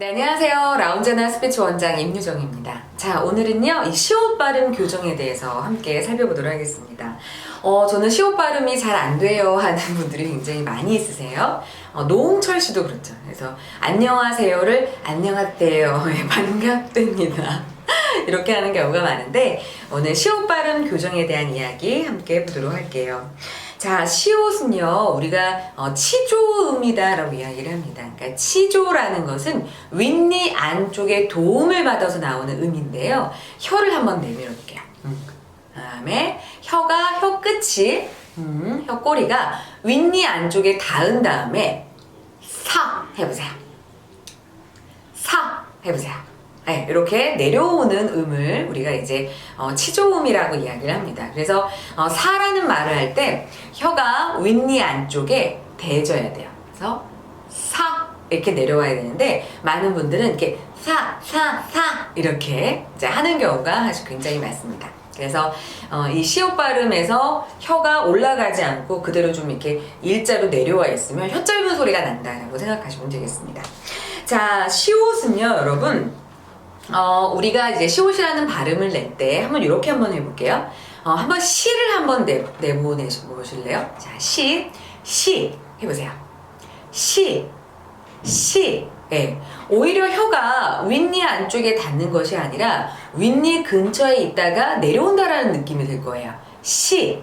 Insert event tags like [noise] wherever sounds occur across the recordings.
네, 안녕하세요. 라운제나 스피치 원장 임유정입니다. 자, 오늘은요, 이 시옷 발음 교정에 대해서 함께 살펴보도록 하겠습니다. 어, 저는 시옷 발음이 잘 안 돼요 하는 [laughs] 분들이 굉장히 많이 있으세요. 어, 노홍철 씨도 그렇죠. 그래서, 안녕하세요를 안녕하대요. 예, [laughs] 반갑습니다. [laughs] 이렇게 하는 경우가 많은데, 오늘 시옷 발음 교정에 대한 이야기 함께 해보도록 할게요. 자, 시옷은요, 우리가 어, 치조음이다라고 이야기를 합니다. 그러니까 치조라는 것은 윗니 안쪽에 도움을 받아서 나오는 음인데요. 혀를 한번 내밀어 볼게요. 음. 그다음에 혀가 혀 끝이 음, 혀 꼬리가 윗니 안쪽에 닿은 다음에 사 해보세요. 사 해보세요. 네, 이렇게 내려오는 음을 우리가 이제 어, 치조음이라고 이야기를 합니다. 그래서 어, 사라는 말을 할 때 혀가 윗니 안쪽에 대져야 돼요. 그래서 사 이렇게 내려와야 되는데 많은 분들은 이렇게 사, 사, 사 이렇게 이제 하는 경우가 사실 굉장히 많습니다. 그래서 어, 이 시옷 발음에서 혀가 올라가지 않고 그대로 좀 이렇게 일자로 내려와 있으면 혀 짧은 소리가 난다라고 생각하시면 되겠습니다. 자, 시옷은요, 여러분. 어, 우리가 이제 시옷이라는 발음을 낼 때 한번 이렇게 한번 해볼게요. 어, 한번 시를 한번 내, 내보내 보실래요? 자, 시, 시 해보세요. 시, 시. 예. 오히려 혀가 윗니 안쪽에 닿는 것이 아니라 윗니 근처에 있다가 내려온다라는 느낌이 들 거예요. 시,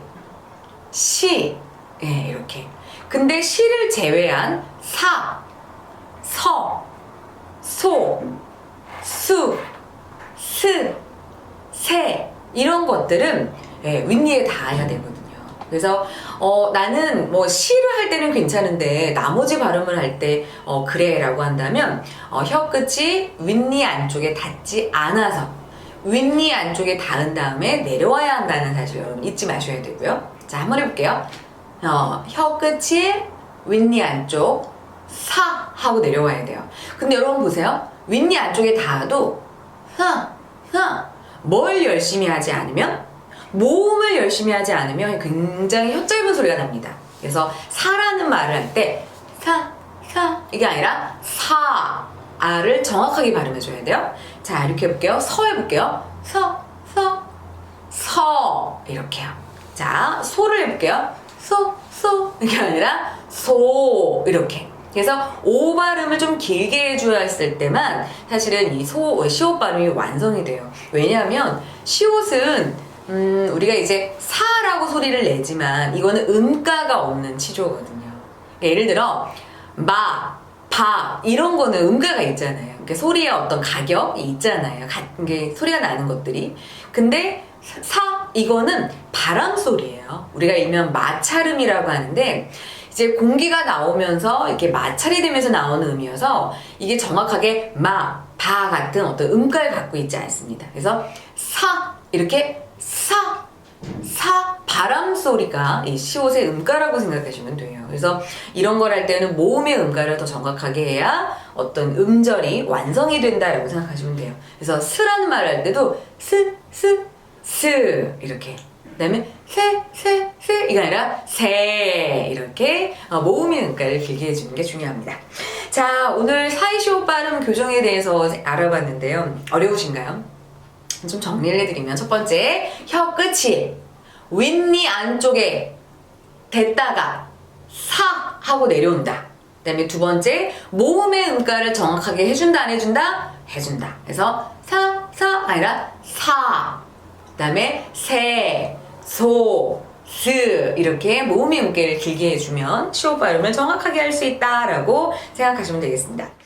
시. 예, 이렇게. 근데 시를 제외한 사, 서, 소, 수, 스, 세 것들은 예, 윗니에 닿아야 되거든요. 그래서 어, 나는 뭐 시를 할 때는 괜찮은데 나머지 발음을 할때 어, 그래라고 한다면 어, 혀 끝이 윗니 안쪽에 닿지 않아서 윗니 안쪽에 닿은 다음에 내려와야 한다는 사실 여러분 잊지 마셔야 되고요. 자 한번 해볼게요. 어, 혀 끝이 윗니 안쪽 사 하고 내려와야 돼요. 근데 여러분 보세요. 윗니 안쪽에 닿아도 흐, 흐. 뭘 열심히 하지 않으면 모음을 열심히 하지 않으면 굉장히 혀 짧은 소리가 납니다. 그래서 사라는 말을 할 때 사, 사 이게 아니라 사, 아를 정확하게 발음해 줘야 돼요. 자 이렇게 해볼게요. 서 해볼게요. 서, 서, 서 이렇게요. 자 소를 해볼게요. 소, 소 이게 아니라 소 이렇게. 그래서 오 발음을 좀 길게 해줘야 했을 때만 사실은 이 소, 시옷 발음이 완성이 돼요. 왜냐하면 시옷은 음, 우리가 이제 사라고 소리를 내지만 이거는 음가가 없는 치조거든요. 그러니까 예를 들어 마, 바 이런 거는 음가가 있잖아요. 그러니까 소리의 어떤 가격이 있잖아요. 가, 소리가 나는 것들이. 근데 사 이거는 바람 소리예요. 우리가 일명 마찰음이라고 하는데 이제 공기가 나오면서 이렇게 마찰이 되면서 나오는 음이어서 이게 정확하게 마, 바 같은 어떤 음가를 갖고 있지 않습니다. 그래서 사 이렇게 사, 사 바람 소리가 이 시옷의 음가라고 생각하시면 돼요. 그래서 이런 걸 할 때는 모음의 음가를 더 정확하게 해야 어떤 음절이 완성이 된다라고 생각하시면 돼요. 그래서 스라는 말을 할 때도 스, 스, 스 이렇게 그다음에 세, 세, 세 이게 아니라 세 이렇게 어, 모음의 음가를 길게 해주는 게 중요합니다. 자 오늘 사이시오 발음 교정에 대해서 알아봤는데요. 어려우신가요? 좀 정리를 해드리면 첫 번째 혀 끝이 윗니 안쪽에 댔다가 사 하고 내려온다. 그 다음에 두 번째 모음의 음가를 정확하게 해준다 안 해준다 해준다. 그래서 사, 사 아니라 사. 그 다음에 세, 소, 스 이렇게 모음의 음계를 길게 해주면 시오 발음을 정확하게 할 수 있다라고 생각하시면 되겠습니다.